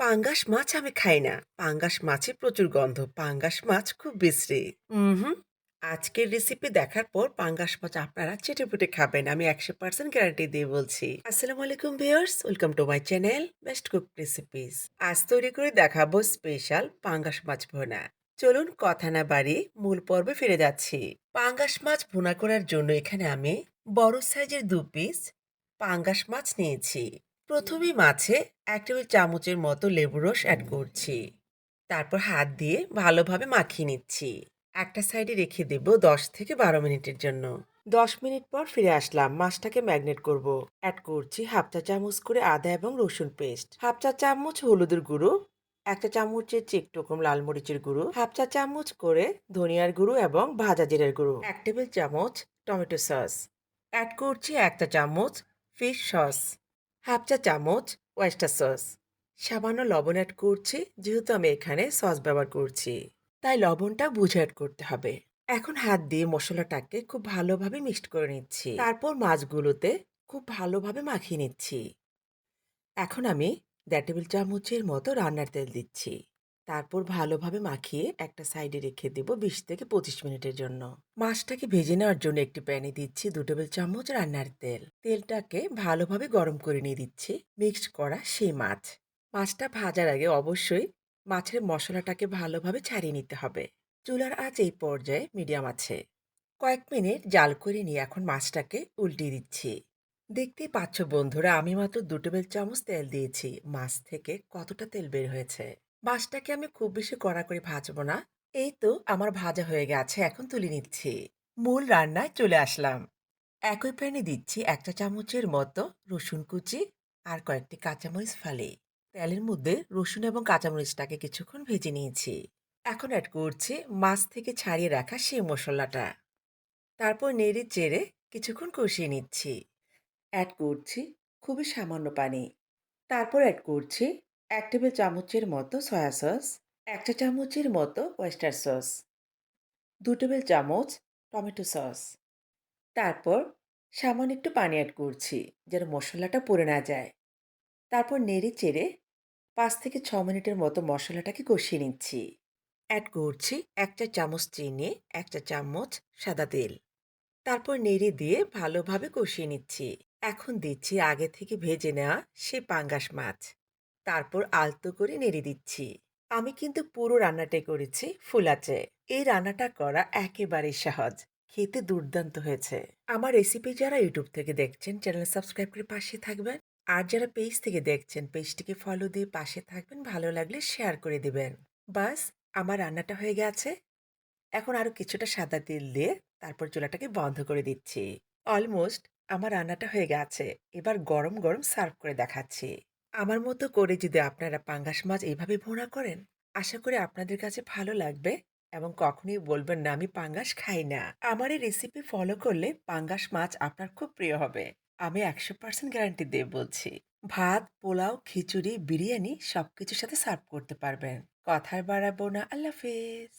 পাঙ্গাস মাছ আমি খাই না। পাঙ্গাস মাছে প্রচুর গন্ধ। পাঙ্গাস মাছ খুব বিশ্রী। হুম আজকের রেসিপি দেখার পর পাঙ্গাস মাছ আপনারা চেটেপুটে খাবেন। আমি 100% গ্যারান্টি দিয়ে বলছি। আসসালামু আলাইকুম viewers, welcome to my channel best cook recipes. আজ তৈরি করে দেখাবো স্পেশাল পাঙ্গাস মাছ ভোনা চলুন কথা না বাড়িয়ে মূল পর্বে ফিরে যাচ্ছি। পাঙ্গাস মাছ ভুনা করার জন্য এখানে আমি বড় সাইজের দু পিস পাঙ্গাস মাছ নিয়েছি। প্রথমেই মাছে এক টেবিল চামচের মতো লেবুর রস অ্যাড করছি। তারপর হাত দিয়ে ভালোভাবে মাখিয়ে নিচ্ছি। একটা সাইডে রেখে দেব দশ থেকে বারো মিনিটের জন্য। দশ মিনিট পর ফিরে আসলাম, মাছটাকে ম্যাগনেট করব। অ্যাড করছি হাফ চা চামচ করে আদা এবং রসুন পেস্ট হাফ চা চামচ হলুদের গুঁড়ো, একটা চামচের চেক টোকম লাল মরিচের গুঁড়ো, হাফ চা চামচ করে ধনিয়ার গুঁড়ো এবং ভাজা জিরের গুঁড়ো, এক টেবিল চামচ টমেটো সস। অ্যাড করছি একটা চামচ ফিশ সস হাফ চা চামচ ওয়েস্টার সস সামান্য লবণ অ্যাড করছি, যেহেতু আমি এখানে সস ব্যবহার করছি। তাই লবণটা বুঝে অ্যাড করতে হবে। এখন হাত দিয়ে মশলাটাকে খুব ভালোভাবে মিক্সড করে নিচ্ছি। তারপর মাছগুলোতে খুব ভালোভাবে মাখিয়ে নিচ্ছি। এখন আমি দেড় টেবিল চামচের মতো রান্নার তেল দিচ্ছি। তারপর ভালোভাবে মাখিয়ে একটা সাইডে রেখে দেব বিশ থেকে পঁচিশ মিনিটের জন্য। মাছটাকে ভেজে নেওয়ার জন্য একটি প্যানে দিচ্ছি দু টেবিল চামচ রান্নার তেল। তেলটাকে ভালোভাবে গরম করে নিয়ে দিচ্ছি মিক্সড করা সেই মাছ। মাছটা ভাজার আগে অবশ্যই মাছের মশলাটাকে ভালোভাবে ছাড়িয়ে নিতে হবে। চুলার আঁচ এই পর্যায়ে মিডিয়াম আছে। কয়েক মিনিট জাল করে নিয়ে এখন মাছটাকে উল্টিয়ে দিচ্ছি। দেখতেই পাচ্ছ বন্ধুরা, আমি মাত্র দু টেবিল চামচ তেল দিয়েছি। মাছ থেকে কতটা তেল বের হয়েছে? মাছটাকে আমি খুব বেশি কড়া করে ভাজবো না। এই তো আমার ভাজা হয়ে গেছে, এখন তুলে নিচ্ছি। মূল রান্নায় চলে আসলাম। একই প্যানে দিচ্ছি একটা চামচের মতো রসুন কুচি আর কয়েকটি কাঁচামরিচ ফালি। তেলের মধ্যে রসুন এবং কাঁচামরিচটাকে কিছুক্ষণ ভেজে নিয়েছি। এখন অ্যাড করছি মাছ থেকে ছাড়িয়ে রাখা সেই মশলাটা। তারপর নেড়ে চেড়ে কিছুক্ষণ কষিয়ে নিচ্ছি। অ্যাড করছি খুবই সামান্য পানি। তারপর অ্যাড করছি এক টেবিল চামচের মতো সয়া সস, একটা চামচের মতো ওয়েস্টার সস দু টেবিল চামচ টমেটো সস তারপর সামান্য একটু পানি অ্যাড করছি যেন মশলাটা পড়ে না যায়। তারপর নেড়ে চেড়ে পাঁচ থেকে ছ মিনিটের মতো মশলাটাকে কষিয়ে নিচ্ছি। অ্যাড করছি এক চা চামচ চিনি এক চা চামচ সাদা তেল। তারপর নেড়ে দিয়ে ভালোভাবে কষিয়ে নিচ্ছি। এখন দিচ্ছি আগে থেকে ভেজে নেওয়া সে পাঙ্গাস মাছ। তারপর আলতো করে নেড়ে দিচ্ছি। আমি কিন্তু পুরো রান্নাটাই করেছি ফুলাচে। এই রান্নাটা করা একেবারেই সহজ। খেতে দুর্দান্ত হয়েছে। আমার রেসিপি যারা ইউটিউব থেকে দেখছেন চ্যানেল সাবস্ক্রাইব করে পাশে থাকবেন। আর যারা পেজ থেকে দেখছেন পেজটিকে ফলো দিয়ে পাশে থাকবেন। ভালো লাগলে শেয়ার করে দিবেন। বাস, আমার রান্নাটা হয়ে গেছে। এখন আরও কিছুটা সাদা তেল দিয়ে তারপর চুলাটাকে বন্ধ করে দিচ্ছি। অলমোস্ট আমার রান্নাটা হয়ে গেছে। এবার গরম গরম সার্ভ করে দেখাচ্ছি। আমার মতো করে যদি আপনারা পাঙ্গাস মাছ এইভাবে ভোনা করেন, আশা করি আপনাদের কাছে ভালো লাগবে এবং কখনোই বলবেন না, আমি পাঙ্গাস খাই না। আমার এই রেসিপি ফলো করলে পাঙ্গাস মাছ আপনার খুব প্রিয় হবে। আমি একশো পার্সেন্ট গ্যারান্টি দিয়ে বলছি, ভাত, পোলাও, খিচুড়ি, বিরিয়ানি সবকিছুর সাথে সার্ভ করতে পারবেন। কথার বাড়াবো না। আল্লাহ হাফেজ।